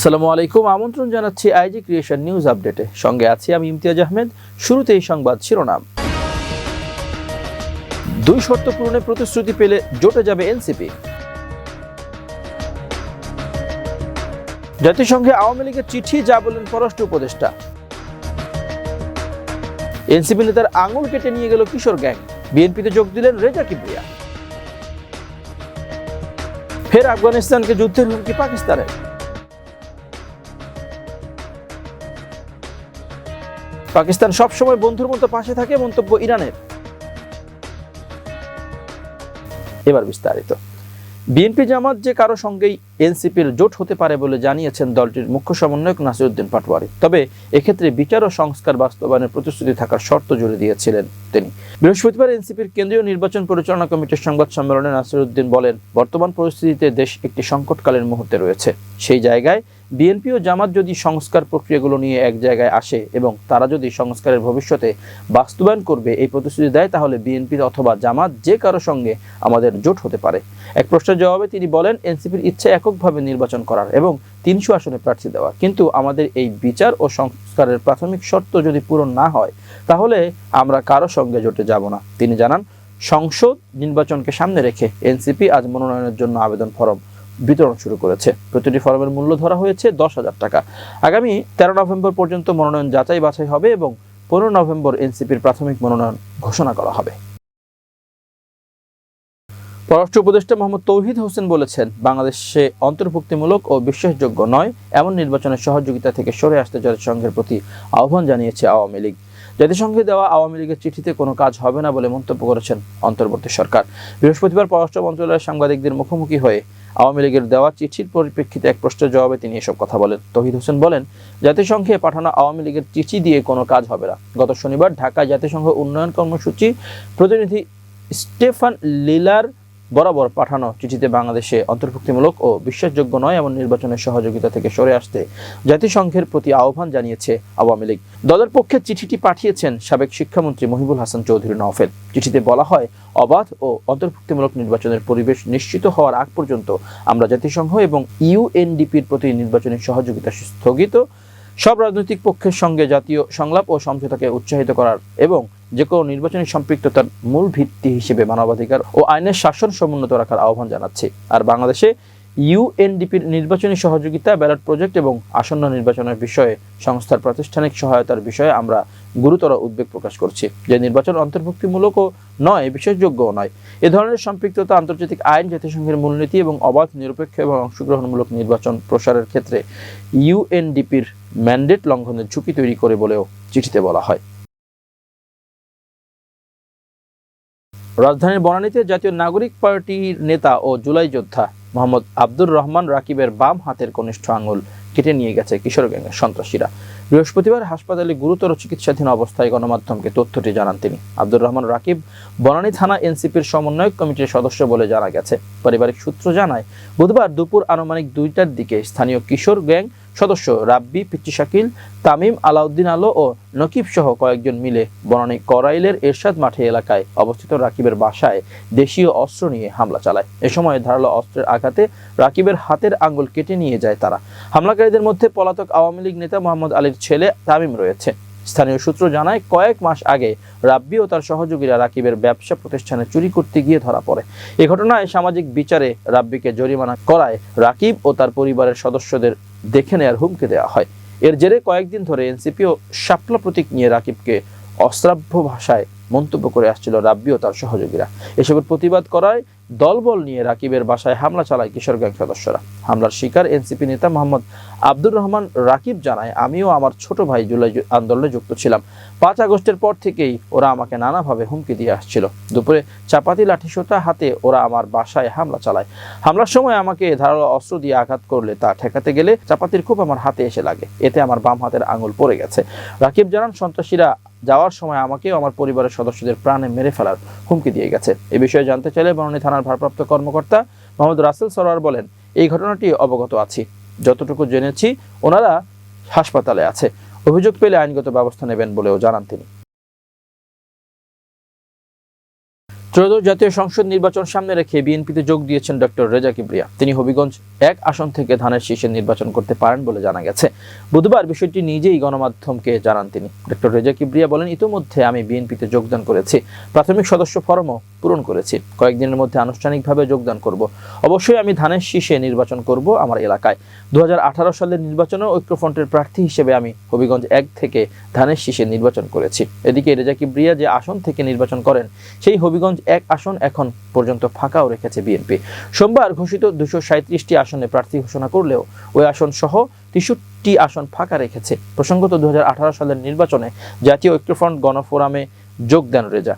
আসসালামু আলাইকুম। আমন্ত্রণ জানাচ্ছি আইজি ক্রিয়েশন নিউজ আপডেটে। সঙ্গে আছি আমি ইমতিয়াজ আহমেদ। শুরুতে এই সংবাদ শিরোনাম। দুই শর্ত পূরণে প্রতিশ্রুতি পেলে জোটে যাবে এনসিপি। জাতিসংঘে আওয়ামী লীগের চিঠি, যা বললেন পররাষ্ট্র উপদেষ্টা। এনসিপি নেতার আঙুল কেটে নিয়ে গেল কিশোর গ্যাং। বিএনপিতে যোগ দিলেন রেজা কিবরিয়া। ফের আফগানিস্তানকে যুদ্ধের হুমকি পাকিস্তানের। পাকিস্তান সবসময় বন্ধুর মতো পাশে থাকে, মন্তব্য ইরানের। এবার বিস্তারিত। বিএনপি জামাত যে কারও সঙ্গেই এনসিপির জোট হতে পারে বলে জানিয়েছেন দলটির মুখ্য সমন্বয়ক নাসিরুদ্দিন পাটোয়ারি। তবে এক্ষেত্রে বিচার ও সংস্কার বাস্তবায়নের প্রতিশ্রুতি থাকার শর্ত জুড়ে দিয়েছিলেন তিনি। বৃহস্পতিবার এনসিপির কেন্দ্রীয় নির্বাচন পরিচালনা কমিটির সংবাদ সম্মেলনে নাসিরুদ্দিন বলেন, বর্তমান পরিস্থিতিতে দেশ একটি সংকটকালীন মুহূর্তে রয়েছে। সেই জায়গায় বিএনপি ও জামাত যদি সংস্কার প্রক্রিয়াগুলো নিয়ে এক জায়গায় আসে এবং তারা যদি সংস্কারের ভবিষ্যতে বাস্তবায়ন করবে, এই প্রতিশ্রুতি দেয়, তাহলে বিএনপি অথবা জামাত যে কারও সঙ্গে আমাদের জোট হতে পারে। এক প্রশ্নের জবাবে তিনি বলেন, এনসিপির ইচ্ছে এককভাবে নির্বাচন করার এবং তিনশো আসনে প্রার্থী দেওয়া কিন্তু আমাদের এই বিচার ও সংস্কারের প্রাথমিক শর্ত যদি পূরণ না হয়, তাহলে আমরা কারও সঙ্গে জোটে যাব না। তিনি জানান, সংসদ নির্বাচনকে সামনে রেখে এনসিপি আজ মনোনয়নের জন্য আবেদন ফরম বিতরণ শুরু করেছে। প্রতিটি ফরমের মূল্য ধরা হয়েছে দশ হাজার টাকা। আগামী তেরো নভেম্বর পর্যন্ত মনোনয়ন যাচাই বাছাই হবে এবং পনেরো নভেম্বর এনসিপির প্রাথমিক মনোনয়ন ঘোষণা করা হবে। পররাষ্ট্র উপদেষ্টা মোহাম্মদ তৌহিদ হোসেন বলেছেন, বাংলাদেশে অন্তর্ভুক্তিমূলক ও বিশ্বাসযোগ্য নয়, এমন নির্বাচনের সহযোগিতা থেকে সরে আসতে জাতিসংঘের প্রতি আহ্বান জানিয়েছে আওয়ামী লীগ। জাতিসংঘে দেওয়া আওয়ামী লীগের চিঠিতে কোনো কাজ হবে না বলে মন্তব্য করেছেন অন্তর্বর্তী সরকার। বৃহস্পতিবার পররাষ্ট্র মন্ত্রণালয়ের সাংবাদিকদের মুখোমুখি হয়ে আওয়ামী লীগের দেওয়া চিঠির পরিপ্রেক্ষিতে এক প্রশ্নের জবাবে তিনি এসব কথা বলেন। তহিদ হোসেন বলেন, জাতিসংঘে পাঠানো আওয়ামী লীগের চিঠি দিয়ে কোনো কাজ হবে না। গত শনিবার ঢাকায় জাতিসংঘ উন্নয়ন কর্মসূচি প্রতিনিধি স্টেফান লিলার বরাবর পাঠানো চিঠিতে বাংলাদেশে অন্তর্ভুক্তিমূলক ও বিশ্বাসযোগ্য নয় এমন নির্বাচনের সহযোগিতা থেকে সরে আসতে জাতিসংঘের প্রতি আহ্বান জানিয়েছে আওয়ামী লীগ। দলের পক্ষে চিঠিটি পাঠিয়েছেন সাবেক শিক্ষামন্ত্রী মহিবুল হাসান চৌধুরী নওফেল। চিঠিতে বলা হয়, অবাধ ও অন্তর্ভুক্তিমূলক নির্বাচনের পরিবেশ নিশ্চিত হওয়ার আগ পর্যন্ত আমরা জাতিসংঘ এবং ইউএনডিপির প্রতি নির্বাচনী সহযোগিতা স্থগিত। সব রাজনৈতিক পক্ষের সঙ্গে জাতীয় সংলাপ ও সমঝোতাকে উৎসাহিত করার এবং যে কোনো নির্বাচনী সম্পৃক্ততার মূল ভিত্তি হিসেবে মানবাধিকার ও আইনের শাসন সমুন্নত রাখার আহ্বান জানাচ্ছে। আর বাংলাদেশে ইউএনডিপির নির্বাচনী সহযোগিতা, ব্যালট প্রজেক্ট এবং আসন্ন নির্বাচনের বিষয়ে সংস্থার প্রাতিষ্ঠানিক সহায়তার বিষয়ে আমরা গুরুতর উদ্বেগ প্রকাশ করছি। যে নির্বাচন অন্তর্ভুক্তিমূলকও নয় বিশ্বাসযোগ্যও নয়। এ ধরনের সম্পৃক্ততা, আন্তর্জাতিক আইন, জাতিসংঘের মূলনীতি এবং অবাধ, নিরপেক্ষ এবং অংশগ্রহণমূলক নির্বাচন প্রসারের ক্ষেত্রে ইউএনডিপির ম্যান্ডেট লঙ্ঘনের ঝুঁকি তৈরি করে বলেও চিঠিতে বলা হয়। রাজধানীর বনানীতে জাতীয় নাগরিক পার্টির নেতা ও জুলাই যোদ্ধা মোহাম্মদ আব্দুর রহমান রাকিবের বাম হাতের কনিষ্ঠ আঙুল কেটে নিয়ে গেছে কিশোর গ্যাংয়ের সন্ত্রাসীরা। বৃহস্পতিবার হাসপাতালে গুরুতর চিকিৎসাধীন অবস্থায় গণমাধ্যমকে তথ্যটি জানান তিনি। আব্দুর রহমান রাকিব বনানী থানা এনসিপির সমন্বয়ক কমিটির সদস্য বলে জানা গেছে। পারিবারিক সূত্র জানায়, বুধবার দুপুর আনুমানিক দুইটার দিকে স্থানীয় কিশোর গ্যাং সদস্য রাব্বি পিচ্চি শাকিল, তামিম, আলাউদ্দিন আলো ও নকিব সহ কয়েকজন মিলে বনানী করাইলের এরশাদ মাঠে এলাকায় অবস্থিত রাকিবের বাসায় দেশীয় অস্ত্র নিয়ে হামলা চালায়। এ সময় ধারালো অস্ত্রের আঘাতে রাকিবের হাতের আঙ্গুল কেটে নিয়ে যায় তারা। হামলাকারীদের মধ্যে পলাতক আওয়ামী লীগ নেতা মোহাম্মদ আলীর ছেলে তামিম রয়েছে। স্থানীয় সূত্র জানায়, কয়েক মাস আগে রাব্বি ও তার সহযোগীরা রাকিবের ব্যবসা প্রতিষ্ঠানে চুরি করতে গিয়ে ধরা পড়ে। এ ঘটনায় সামাজিক বিচারে রাব্বিকে জরিমানা করায় রাকিব ও তার পরিবারের সদস্যদের দেখে নেয়ার হুমকি দেওয়া হয়। এর জেরে কয়েকদিন ধরে এনসিপি ও শাপলা প্রতীক নিয়ে রাকিবকে অশ্রাব্য ভাষায় মন্তব্য করে আসছিল রাব্বি ও তার সহযোগীরা। এসবের প্রতিবাদ করায় দলবল নিয়ে রাকিবের বাসায় হামলা চালায় কিশোর গ্যাং সদস্যরা। হামলার শিকার এনসিপি নেতা মোহাম্মদ আব্দুর রহমান রাকিব জানায়, আমিও আমার ছোট ভাই জুলাই আন্দোলনে যুক্ত ছিলাম। পাঁচ আগস্টের পর থেকেই ওরা আমাকে নানাভাবে হুমকি দিয়ে আসছিল। দুপুরে চাপাতি লাঠিসোঁটা হাতে ওরা আমার বাসায় হামলা চালায়। হামলার সময় আমাকে ধারালো অস্ত্র দিয়ে আঘাত করলে তা ঠেকাতে গেলে চাপাতির খুব আমার হাতে এসে লাগে। এতে আমার বাম হাতের আঙুল পড়ে গেছে। রাকিব জানান, সন্ত্রাসীরা যাওয়ার সময় আমাকেও আমার পরিবারের সদস্যদের প্রাণে মেরে ফেলার হুমকি দিয়ে গেছে। এ বিষয়ে জানতে চাইলে বনানী থানার ভারপ্রাপ্ত কর্মকর্তা মোহাম্মদ রাসেল সরোয়ার বলেন, এই ঘটনাটি অবগত আছি। যতটুকু জেনেছি, ওনারা হাসপাতালে আছে। অভিযোগ পেলে আইনগত ব্যবস্থা নেবেন বলেও জানান তিনি। ত্রয়োদশ জাতীয় সংসদ নির্বাচন সামনে রেখে বিএনপিতে যোগ দিয়েছেন ডক্টর রেজা কিবরিয়া। তিনি হবিগঞ্জ এক আসন থেকে ধানের শীর্ষে নির্বাচন করতে পারেন বলে জানা গেছে। বুধবার বিষয়টি নিজেই গণমাধ্যমকে জানান তিনি। ডক্টর রেজা কিবরিয়া বলেন, ইতিমধ্যে আমি বিএনপিতে যোগদান করেছি। প্রাথমিক সদস্য ফরমও পূরণ করেছি। কয়েকদিনের মধ্যে আনুষ্ঠানিকভাবে যোগদান করব। অবশ্যই আমি ধানের শীষে নির্বাচন করব আমার এলাকায়। দু সালের নির্বাচনে ঐক্যফ্রন্টের প্রার্থী হিসেবে আমি হবিগঞ্জ এক থেকে ধানের শীষে নির্বাচন করেছি। এদিকে রেজা কিবরিয়া যে আসন থেকে নির্বাচন করেন, সেই হবিগঞ্জ এক আসন এখন পর্যন্ত ফাঁকাও রেখেছে বিএনপি। সোমবার ঘোষিত দুশো সাঁত্রিশটি আসনে প্রার্থী ঘোষণা করলেও ওই আসন সহ তেষট্টি আসন ফাঁকা রেখেছে। প্রসঙ্গত দু হাজার আঠারো সালের নির্বাচনে জাতীয় ঐক্যফ্রন্ট গণফোরামে যোগ দেন রেজা।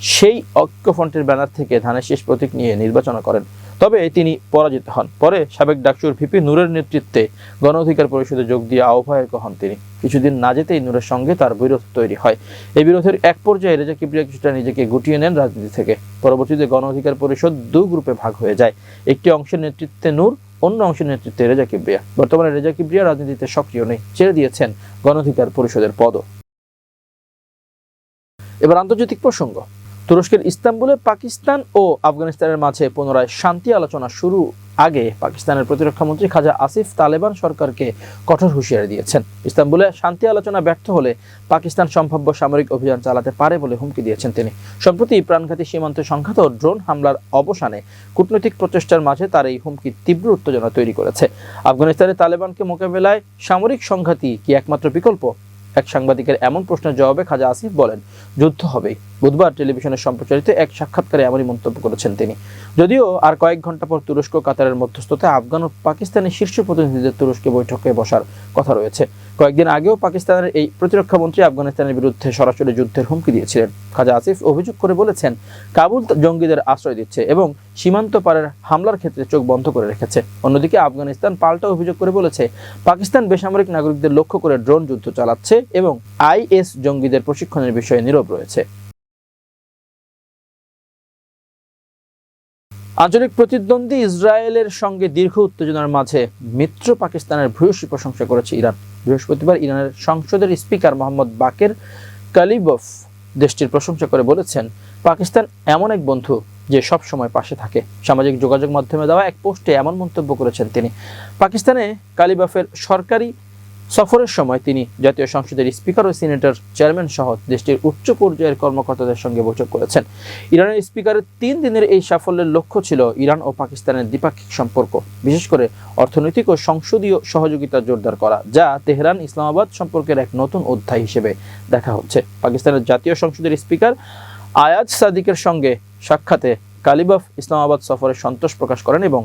সেই ঐক্যফ্রন্টের ব্যানার থেকে ধানের শেষ প্রতীক নিয়ে নির্বাচন করেন। তবে তিনি পরাজিত হন। পরে সাবেক ডাকসুর ভিপি নূরের নেতৃত্বে গণ অধিকার পরিষদে যোগ দিয়ে আহ্বায়ক হন তিনি। কিছুদিন না যেতেই নূরের সঙ্গে তার বিরোধ তৈরি হয়। এই বিরোধের এক পর্যায়ে রেজা কিবরিয়া কিছুটা নিজেকে গুটিয়ে নেন রাজনীতি থেকে। পরবর্তীতে গণ অধিকার পরিষদ দু গ্রুপে ভাগ হয়ে যায়। একটি অংশের নেতৃত্বে নূর, অন্য অংশের নেতৃত্বে রেজা কিবরিয়া বর্তমানে রেজা কিবরিয়া রাজনীতিতে সক্রিয় নেই। ছেড়ে দিয়েছেন গণ অধিকার পরিষদের পদও। এবার আন্তর্জাতিক প্রসঙ্গ। তুরস্কের ইস্তাম্বুলে পাকিস্তান ও আফগানিস্তানের মাঝে পুনরায় শান্তি আলোচনা শুরু আগে পাকিস্তানের প্রতিরক্ষা মন্ত্রী খাজা আসিফ তালেবান সরকারকে কঠোর হুঁশিয়ারি দিয়েছেন। ইস্তাম্বুলে শান্তি আলোচনা ব্যর্থ হলে পাকিস্তান সম্ভাব্য সামরিক অভিযান চালাতে পারে বলে হুমকি দিয়েছেন তিনি। সম্প্রতি প্রাণঘাতী সীমান্ত সংঘাত ও ড্রোন হামলার অবসানে কূটনৈতিক প্রচেষ্টার মাঝে তার এই হুমকি তীব্র উত্তেজনা তৈরি করেছে। আফগানিস্তানে তালেবানকে মোকাবেলায় সামরিক সংঘাতই কি একমাত্র বিকল্প? এক সাংবাদিকের এমন প্রশ্নের জবাবে খাজা আসিফ বলেন, যুদ্ধ হবেই। বুধবার টেলিভিশনে সম্প্রচারিত এক সাক্ষাৎকারে এমনই মন্তব্য করেছেন তিনি। যদিও আর কয়েক ঘণ্টা পর তুরস্ক কাতারের মধ্যস্থতায় আফগান ও পাকিস্তানের শীর্ষ প্রতিনিধিদের তুরস্কে বৈঠকে বসার কথা রয়েছে। কয়েকদিন আগেও পাকিস্তানের এই প্রতিরক্ষা মন্ত্রী আফগানিস্তানের বিরুদ্ধে সরাসরি যুদ্ধের হুমকি দিয়েছিলেন। খাজা আসিফ অভিযোগ করে বলেছেন, কাবুল জঙ্গিদের আশ্রয় দিচ্ছে এবং সীমান্ত পারের হামলার ক্ষেত্রে চোখ বন্ধ করে রেখেছে। অন্যদিকে আফগানিস্তান পাল্টা অভিযোগ করে বলেছে, পাকিস্তান বেসামরিক নাগরিকদের লক্ষ্য করে ড্রোন যুদ্ধ চালাচ্ছে এবং আইএস জঙ্গিদের প্রশিক্ষণের বিষয়ে নীরব রয়েছে। আঞ্চলিক প্রতিদ্বন্দ্বী ইসরায়েলের সঙ্গে দীর্ঘ উত্তেজনার মাঝে মিত্র পাকিস্তানের ভূয়সী প্রশংসা করেছে ইরান। বৃহস্পতিবার ইরানের সংসদের স্পিকার মোহাম্মদ বাকের কালিবফ দেশটির প্রশংসা করে বলেছেন, পাকিস্তান এমন এক বন্ধু যে সব সময় পাশে থাকে। সামাজিক যোগাযোগ মাধ্যমে দেওয়া এক পোস্টে এমন মন্তব্য করেছেন তিনি। পাকিস্তানে কালিবাফের সরকারি সফরের সময় তিনি জাতীয় সংসদের স্পিকার ও সিনেটর চেয়ারম্যান সহ দেশটির উচ্চ পর্যায়ের কর্মকর্তাদের সঙ্গে বৈঠক করেছেন। ইরানের স্পিকারের তিন দিনের এই সাফল্যের লক্ষ্য ছিল ইরান ও পাকিস্তানের দ্বিপাক্ষিক সম্পর্ক, বিশেষ করে অর্থনৈতিক ও সংসদীয় সহযোগিতা জোরদার করা, যা তেহরান ইসলামাবাদ সম্পর্কের এক নতুন অধ্যায় হিসেবে দেখা হচ্ছে। পাকিস্তানের জাতীয় সংসদের স্পিকার আয়াজ সাদিকের সঙ্গে সাক্ষাতে কালিবাফ ইসলামাবাদ সফরে সন্তোষ প্রকাশ করেন এবং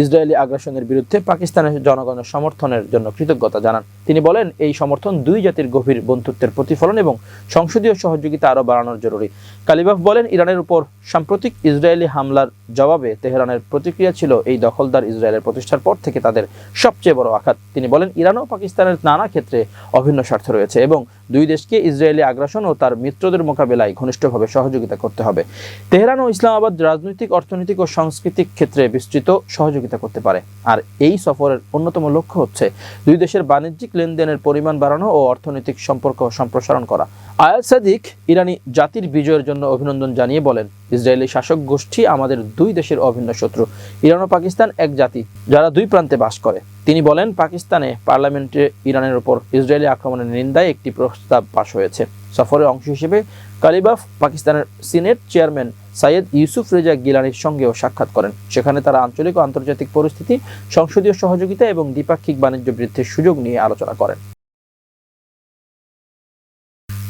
ইসরায়েলি আগ্রাসনের বিরুদ্ধে পাকিস্তানের জনগণের সমর্থনের জন্য কৃতজ্ঞতা জানান। তিনি বলেন, এই সমর্থন দুই জাতির গভীর বন্ধুত্বের প্রতিফলন এবং সংসদীয় সহযোগিতা আরও বাড়ানোর জরুরি। কালিবাফ বলেন, ইরানের উপর সাম্প্রতিক ইসরায়েলি হামলার জবাবে তেহরানের প্রতিক্রিয়া ছিল এই দখলদার ইসরায়েলের প্রতিষ্ঠার পর থেকে তাদের সবচেয়ে বড় আঘাত। তিনি বলেন, ইরান ও পাকিস্তানের নানা ক্ষেত্রে অভিন্ন স্বার্থ রয়েছে এবং দুই দেশকে ইসরায়েলি আগ্রাসন ও তার মিত্রদের মোকাবেলায় ঘনিষ্ঠভাবে সহযোগিতা করতে হবে। তেহরান ও ইসলামাবাদ রাজনৈতিক, অর্থনৈতিক ও সাংস্কৃতিক ক্ষেত্রে বিস্তৃত সহযোগিতা করতে পারে। আর এই সফরের অন্যতম লক্ষ্য হচ্ছে দুই দেশের বাণিজ্যিক লেনদেনের পরিমাণ বাড়ানো ও অর্থনৈতিক সম্পর্ক সম্প্রসারণ করা। আয়াত সাদিক ইরানি জাতির বিজয়ের জন্য অভিনন্দন জানিয়ে বলেন, ইসরায়েলি শাসক গোষ্ঠী আমাদের দুই দেশের অভিন্ন শত্রু। ইরান ও পাকিস্তান এক জাতি। যারা দুই প্রান্তে বাস করে। তিনি বলেন, পাকিস্তানে পার্লামেন্টে ইরানের ওপর ইসরায়েলি আক্রমণের নিন্দায় একটি প্রস্তাব পাশ হয়েছে। সফরের অংশ হিসেবে কালিবাফ পাকিস্তানের সিনেট চেয়ারম্যান সাইয়েদ ইউসুফ রেজা গিলানির সঙ্গেও সাক্ষাৎ করেন। সেখানে তারা আঞ্চলিক ও আন্তর্জাতিক পরিস্থিতি, সংসদীয় সহযোগিতা এবং দ্বিপাক্ষিক বাণিজ্য বৃদ্ধির সুযোগ নিয়ে আলোচনা করেন।